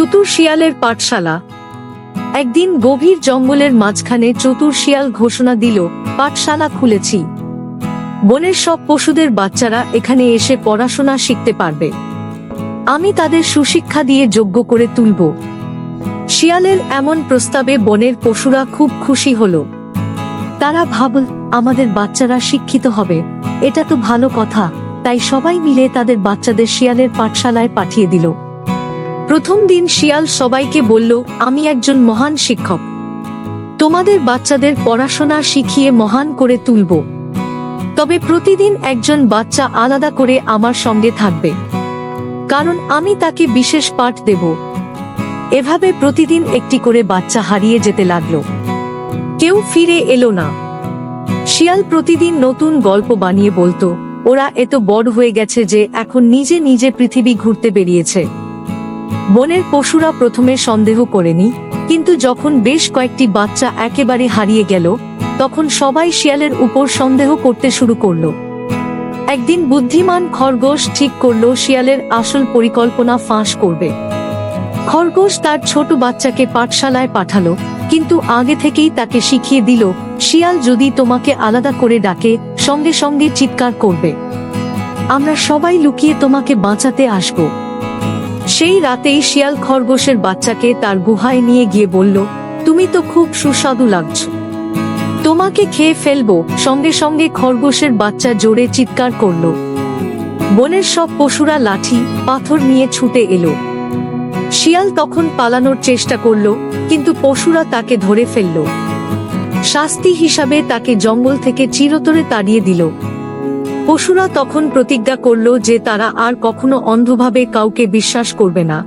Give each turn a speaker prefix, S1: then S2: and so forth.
S1: চতুর শিয়ালের পাঠশালা। একদিন গভীর জঙ্গলের মাঝখানে চতুর শিয়াল ঘোষণা দিল, পাঠশালা খুলেছি। বনের সব পশুদের বাচ্চারা এখানে এসে পড়াশোনা শিখতে পারবে। আমি তাদের সুশিক্ষা দিয়ে যোগ্য করে তুলব। শিয়ালের এমন প্রস্তাবে বনের পশুরা খুব খুশি হল। তারা ভাবল, আমাদের বাচ্চারা শিক্ষিত হবে। এটা তো ভালো কথা। তাই সবাই মিলে তাদের বাচ্চাদের শিয়ালের পাঠশালায় পাঠিয়ে দিল। প্রথম দিন শিয়াল সবাইকে বলল, আমি একজন মহান শিক্ষক। তোমাদের বাচ্চাদের পড়াশোনা শিখিয়ে মহান করে তুলব। তবে প্রতিদিন একজন বাচ্চা আলাদা করে আমার সঙ্গে থাকবে। কারণ আমি তাকে বিশেষ পাঠ দেব। এভাবে প্রতিদিন একটি করে বাচ্চা হারিয়ে যেতে লাগল। কেউ ফিরে এলো না। শিয়াল প্রতিদিন নতুন গল্প বানিয়ে বলতো, ওরা এত বড় হয়ে গেছে যে এখন নিজে নিজে পৃথিবী ঘুরতে বেরিয়েছে। বনের পশুরা প্রথমে সন্দেহ করেনি, কিন্তু যখন বেশ কয়েকটি বাচ্চা একেবারে হারিয়ে গেল, তখন সবাই শিয়ালের উপর সন্দেহ করতে শুরু করল। একদিন বুদ্ধিমান খরগোশ ঠিক করল শিয়ালের আসল পরিকল্পনা ফাঁস করবে। খরগোশ তার ছোট বাচ্চাকে পাঠশালায় পাঠালো, কিন্তু আগে থেকেই তাকে শিখিয়ে দিল, শিয়াল যদি তোমাকে আলাদা করে ডাকে, সঙ্গে সঙ্গে চিৎকার করবে। আমরা সবাই লুকিয়ে তোমাকে বাঁচাতে আসব। সেই রাতেই শিয়াল খরগোশের বাচ্চাকে তার গুহায় নিয়ে গিয়ে বলল, তুমি তো খুব সুস্বাদু লাগছ। তোমাকে খেয়ে ফেলব। সঙ্গে সঙ্গে খরগোশের বাচ্চা জোরে চিৎকার করল। বনের সব পশুরা লাঠি, পাথর নিয়ে ছুটে এলো। শিয়াল তখন পালানোর চেষ্টা করল, কিন্তু পশুরা তাকে ধরে ফেলল। শাস্তি হিসাবে তাকে জঙ্গল থেকে চিরতরে তাড়িয়ে দিল। পশুরা তখন প্রতিজ্ঞা করল যে তারা আর কখনো অন্ধভাবে কাউকে বিশ্বাস করবে না।